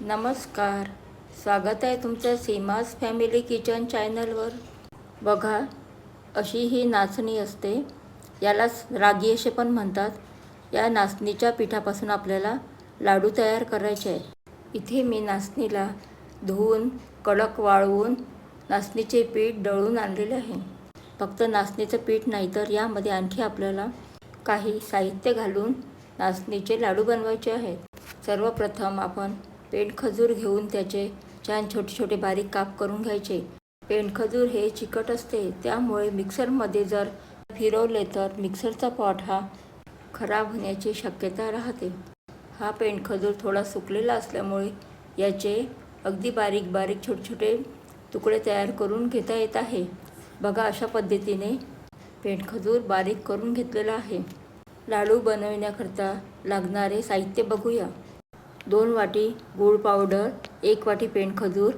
नमस्कार. स्वागत आहे तुमचं सीमाज फॅमिली किचन चॅनलवर. बघा अशी ही नाचणी असते. यालाच रागी असे पण म्हणतात. या नाचणीच्या पिठापासून आपल्याला लाडू तयार करायचे आहे इथे मी नाचणीला धुवून कडक वाळवून नाचणीचे पीठ दळून आणलेले आहे. फक्त नाचणीचं पीठ नाही तर यामध्ये आणखी आपल्याला काही साहित्य घालून नाचणीचे लाडू बनवायचे आहेत. सर्वप्रथम आपण पेंडखजूर घेऊन त्याचे छान छोटे छोटे बारीक काप करून घ्यायचे. पेंडखजूर हे चिकट असते त्यामुळे मिक्सरमध्ये जर फिरवले तर मिक्सरचा पॉट हा खराब होण्याची शक्यता राहते. हा पेंडखजूर थोडा सुकलेला असल्यामुळे याचे अगदी बारीक बारीक छोटे छोटे तुकडे तयार करून घेता येत आहे. बघा अशा पद्धतीने पेंडखजूर बारीक करून घेतलेला आहे. लाडू बनविण्याकरता लागणारे साहित्य बघूया. दोन वाटी गूळ पावडर एक वाटी पेंडखजूर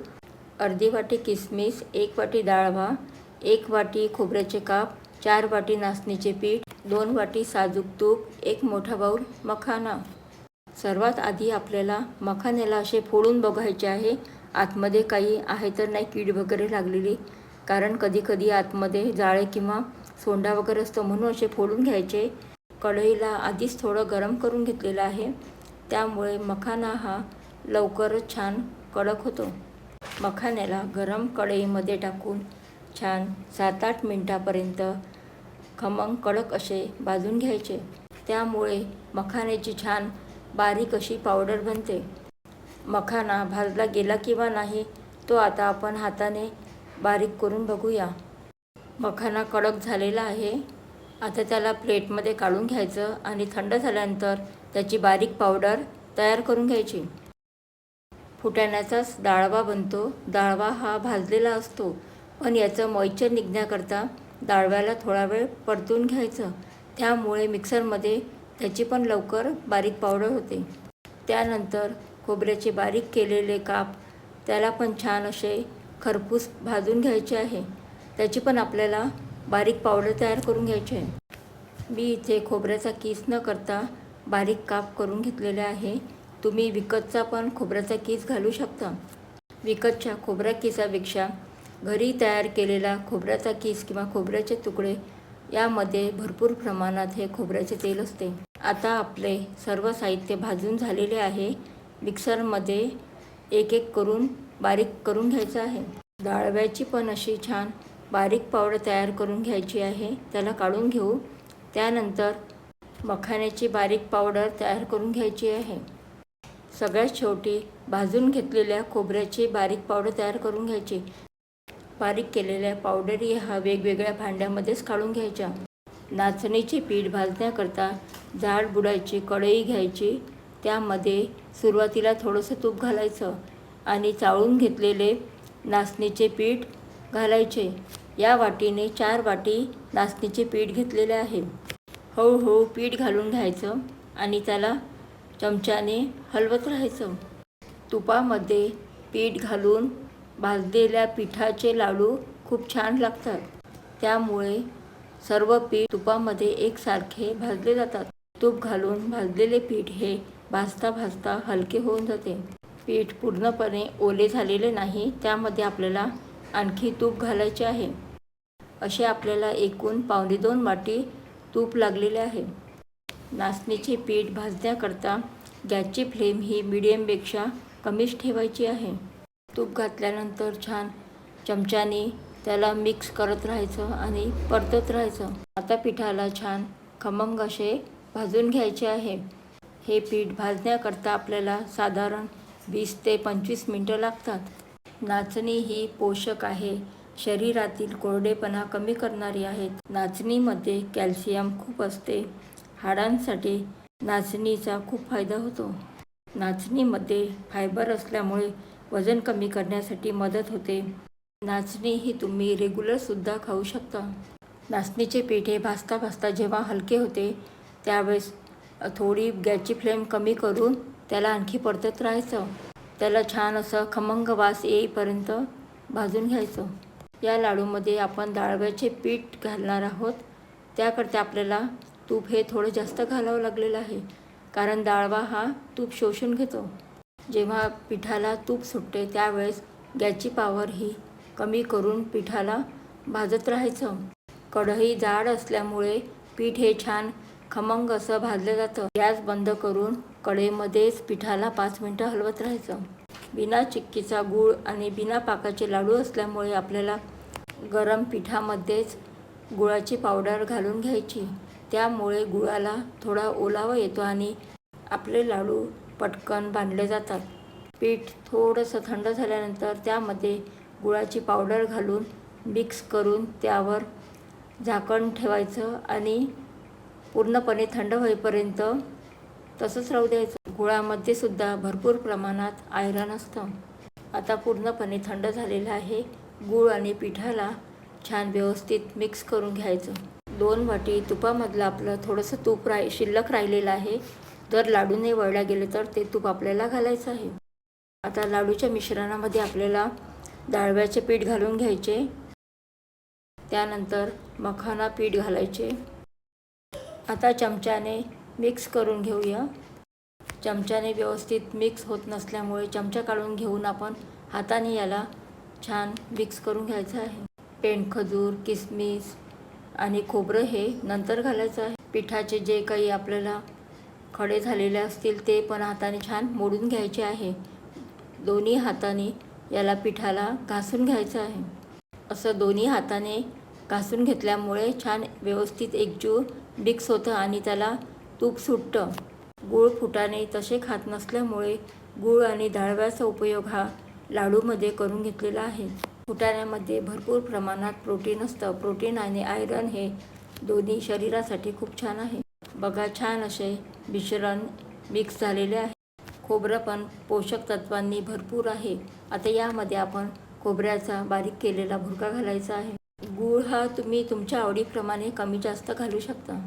अर्धी वाटी किसमिस एक वाटी डाळवा एक वाटी खोबऱ्याचे काप चार वाटी नाचणीचे पीठ दोन वाटी साजूक तूप एक मोठा बाऊल मखाना. सर्वात आधी आपल्याला मखाण्याला असे फोडून बघायचे आहे. आतमध्ये काही आहे तर नाही कीड वगैरे लागलेली. कारण कधीकधी आतमध्ये जाळे किंवा सोंडा वगैरे असतो म्हणून असे फोडून घ्यायचे. कढईला आधीच थोडं गरम करून घेतलेलं आहे. त्यामुळे मखाना हा लवकरच छान कडक होतो. मखाण्याला गरम कढईमध्ये टाकून छान सात आठ मिनटापर्यंत खमंग कडक असे भाजून घ्यायचे. त्यामुळे मखाण्याची छान बारीक अशी पावडर बनते. मखाना भाजला गेला किंवा नाही तो आता आपण हाताने बारीक करून बघूया. मखाना कडक झालेला आहे. आता त्याला प्लेटमध्ये काढून घ्यायचं आणि थंड झाल्यानंतर त्याची बारीक पावडर तयार करून घ्यायची. फुटाण्याचाच डाळवा बनतो. डाळवा हा भाजलेला असतो. पण याचं मॉइश्चर निघण्याकरता डाळव्याला थोडा वेळ परतून घ्यायचं. त्यामुळे मिक्सरमध्ये त्याची पण लवकर बारीक पावडर होते. त्यानंतर खोबऱ्याचे बारीक केलेले काप त्याला पण छान असे खरपूस भाजून घ्यायचे आहे. त्याची पण आपल्याला बारीक पावडर तयार करून घ्यायची आहे. मी इथे खोबऱ्याचा किस न करता बारीक काप करून घेतलेले आहे. तुम्ही विकतचा पण खोबऱ्याचा केस घालू शकता. विकतच्या खोबऱ्या किसापेक्षा घरी तयार केलेला खोबऱ्याचा किस किंवा खोबऱ्याचे तुकडे यामध्ये भरपूर प्रमाणात हे खोबऱ्याचे तेल असते. आता आपले सर्व साहित्य भाजून झालेले आहे. मिक्सरमध्ये एक एक करून बारीक करून घ्यायचं आहे. डाळव्याची पण अशी छान बारीक पावडर तयार करून घ्यायची आहे. त्याला काढून घेऊ. त्यानंतर मखाण्याची बारीक पावडर तयार करून घ्यायची आहे. सगळ्यात शेवटी भाजून घेतलेल्या खोबऱ्याची बारीक पावडर तयार करून घ्यायची. बारीक केलेल्या पावडरी हा वेगवेगळ्या भांड्यामध्येच काढून घ्यायच्या. नाचणीचे पीठ भाजण्याकरता जाड बुडायची कढई घ्यायची त्यामध्ये सुरुवातीला थोडंसं तूप घालायचं आणि चाळून घेतलेले नाचणीचे पीठ घालायचे. या वाटीने चार वाटी नाचणीचे पीठ घेतलेले आहे. हळूहळू पीठ घालून घ्यायचं आणि त्याला चमच्याने हलवत राहायचं. तुपामध्ये पीठ घालून भाजलेल्या पिठाचे लाडू खूप छान लागतात. त्यामुळे सर्व पीठ तुपामध्ये एकसारखे भाजले जातात. तूप घालून भाजलेले पीठ हे भाजता भाजता हलके होऊन जाते. पीठ पूर्णपणे ओले झालेले नाही त्यामध्ये आपल्याला आणखी तूप घालायचे आहे. असे आपल्याला एकूण पावणे दोन वाटी तूप लागलेले आहे. नाचणीचे पीठ भाजण्याकरता गॅसची फ्लेम ही मिडियमपेक्षा कमीच ठेवायची आहे. तूप घातल्यानंतर छान चमच्याने त्याला मिक्स करत राहायचं आणि परतत राहायचं. आता पिठाला छान खमंग असे भाजून घ्यायचे आहे. हे पीठ भाजण्याकरता आपल्याला साधारण वीस ते पंचवीस मिनटं लागतात. नाचणी ही पोषक आहे. शरीरातील कोरडेपणा कमी करणारी आहेत. नाचणीमध्ये कॅल्शियम खूप असते. हाडांसाठी नाचणीचा खूप फायदा होतो. नाचणीमध्ये फायबर असल्यामुळे वजन कमी करण्यासाठी मदत होते. नाचणी ही तुम्ही रेग्युलरसुद्धा खाऊ शकता. नाचणीचे पीठ भाजता भाजता जेव्हा हलके होते त्यावेळेस थोडी गॅसची फ्लेम कमी करून त्याला आणखी परतत राहायचं. त्याला छान असं खमंग वास येईपर्यंत भाजून घ्यायचं. या लाडूमध्ये आपण डाळव्याचे पीठ घालणार आहोत. त्याकरता आपल्याला तूप हे थोडं जास्त घालावं लागलेलं आहे. कारण डाळवा हा तूप शोषून घेतो. जेव्हा पिठाला तूप सुटते त्यावेळेस गॅसची पॉवर ही कमी करून पिठाला भाजत राहायचं. कढई जाड असल्यामुळे पीठ हे छान खमंग असं भाजलं जातं. गॅस बंद करून कढईमध्येच पिठाला पाच मिनटं हलवत राहायचं. बिना चिक्कीचा गूळ आणि बिना पाकाचे लाडू असल्यामुळे आपल्याला गरम पिठामध्येच गुळाची पावडर घालून घ्यायची. त्यामुळे गुळाला थोडा ओलावा येतो आणि आपले लाडू पटकन बांधले जातात. पीठ थोडंसं थंड झाल्यानंतर त्यामध्ये गुळाची पावडर घालून मिक्स करून त्यावर झाकण ठेवायचं आणि पूर्णपणे थंड होईपर्यंत तसंच राहू द्यायचं. गुळामध्ये सुद्धा भरपूर प्रमाणात आयरन असतं. आता पूर्णपणे थंड झालेलं आहे. गूळ आणि पिठाला छान व्यवस्थित मिक्स करून घ्यायचं. दोन वाटी तुपामधलं आपलं थोडंसं तूप राह शिल्लक राहिलेलं आहे. जर लाडूने वळल्या गेले तर ते तूप आपल्याला घालायचं आहे. आता लाडूच्या मिश्रणामध्ये आपल्याला डाळव्याचे पीठ घालून घ्यायचे. त्यानंतर मखाना पीठ घालायचे. आता चमच्याने मिक्स करून घेऊया. चमच्याने व्यवस्थित मिक्स होत नसल्यामुळे चमचा काढून घेऊन आपण हाताने याला छान मिक्स करून घ्यायचं आहे. पेंडखजूर किसमिस आणि खोबरं हे नंतर घालायचं आहे. पिठाचे जे काही आपल्याला खडे झालेले असतील ते पण हाताने छान मोडून घ्यायचे आहे. दोन्ही हाताने याला पिठाला घासून घ्यायचं आहे. असं दोन्ही हाताने घासून घेतल्यामुळे छान व्यवस्थित एकजीव मिक्स होतं आणि त्याला तूप सुटतं. गूळ फुटाणे तसे खात नसल्यामुळे गूळ आणि डाळव्याचा उपयोग हा लाडूमध्ये करून घेतलेला आहे. फुटाण्यामध्ये भरपूर प्रमाणात प्रोटीन असतं. प्रोटीन आणि आयरन हे दोन्ही शरीरासाठी खूप छान आहे. बघा छान असे मिश्रण मिक्स झालेले आहे. खोबरं पण पोषक तत्वांनी भरपूर आहे. आता यामध्ये आपण खोबऱ्याचा बारीक केलेला भुरका घालायचा आहे. गूळ हा तुम्ही तुमच्या आवडीप्रमाणे कमी जास्त घालू शकता.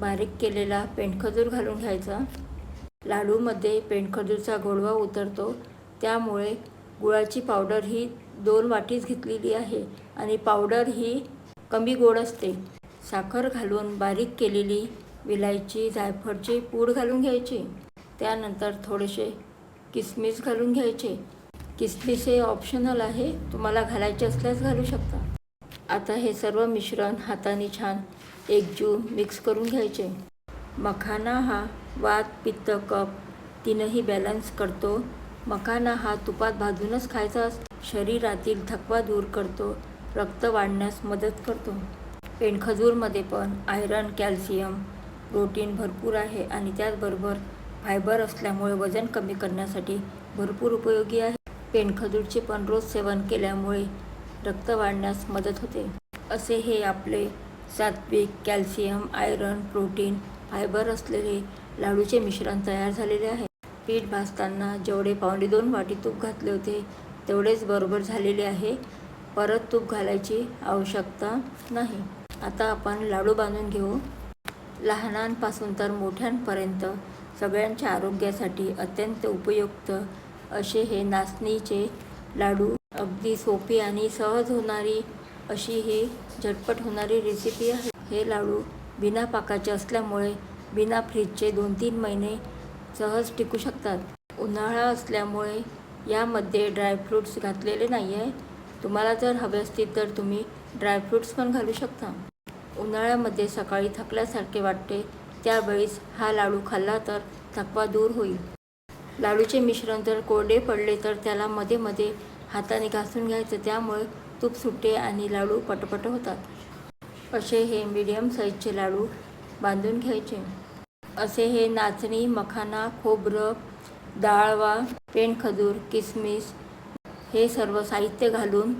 बारीक केलेला पेंडखजूर घालून घ्यायचा. लाडूमध्ये पेंडखजूरचा गोडवा उतरतो. त्यामुळे गुळाची पावडर ही दोन वाटीच घेतलेली आहे आणि पावडर ही कमी गोड असते. साखर घालून बारीक केलेली विलायची जायफळची पूड घालून घ्यायची. त्यानंतर थोडेसे किसमिस घालून घ्यायचे. किसमिस हे ऑप्शनल आहे. तुम्हाला घालायचे असल्यास घालू शकता. आता हे सर्व मिश्रण हाताने छान एकजीव मिक्स करून घ्यायचे. मखाना हा वात पित्त कप तीनही बॅलन्स करतो. मखाना हा तुपात भाजूनच खायचा शरीरातील थकवा दूर करतो. रक्त वाढण्यास मदत करतो. पेणखजूरमध्ये पण आयरन कॅल्शियम प्रोटीन भरपूर आहे आणि त्याचबरोबर फायबर असल्यामुळे वजन कमी करण्यासाठी भरपूर उपयोगी आहे. पेणखजूरचे पण रोज सेवन केल्यामुळे रक्त वाढण्यास मदत होते. असे हे आपले सात्विक कॅल्शियम आयरन प्रोटीन फायबर असलेले लाडूचे मिश्रण तयार झालेले आहे. पीठ भाजताना जेवढे पावणे दोन वाटी तूप घातले होते तेवढेच बरोबर झालेले आहे. परत तूप घालायची आवश्यकता नाही. आता आपण लाडू बांधून घेऊ. लहानांपासून तर मोठ्यांपर्यंत सगळ्यांच्या आरोग्यासाठी अत्यंत उपयुक्त असे हे नाचणीचे लाडू अगदी सोपी आणि सहज होणारी अशी ही झटपट होणारी रेसिपी आहे. हे लाडू बिना पाकाचे असल्यामुळे बिना फ्रीजचे दोन तीन महिने सहज टिकू शकतात. उन्हाळा असल्यामुळे यामध्ये ड्रायफ्रूट्स घातलेले नाही आहे तुम्हाला जर हवे असतील तर तुम्ही ड्रायफ्रूट्स पण घालू शकता. उन्हाळ्यामध्ये सकाळी थकल्यासारखे वाटते त्यावेळेस हा लाडू खाल्ला तर थकवा दूर होईल. लाडूचे मिश्रण जर कोरडे पडले तर त्याला मध्ये मध्ये हाताने घासून घ्यायचं त्यामुळे तूप सुटे आणि लाडू पटपट होतात. असे हे मीडियम साईजचे लाडू बांधून घ्यायचे. असे हे नाचणी मखाना खोबरं डाळवा पेनखजूर किसमिस हे सर्व साहित्य घालून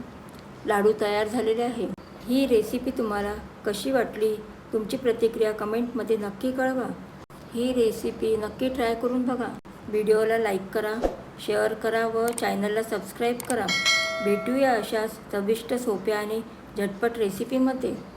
लाडू तयार झालेले आहे. ही रेसिपी तुम्हाला कशी वाटली? तुमची प्रतिक्रिया कमेंटमध्ये नक्की कळवा. ही रेसिपी नक्की ट्राय करून बघा. व्हिडिओला लाईक करा. शेअर करा व चॅनलला सबस्क्राईब करा. भेटूया अशा चविष्ट सोप्या आणि झटपट रेसिपीमध्ये.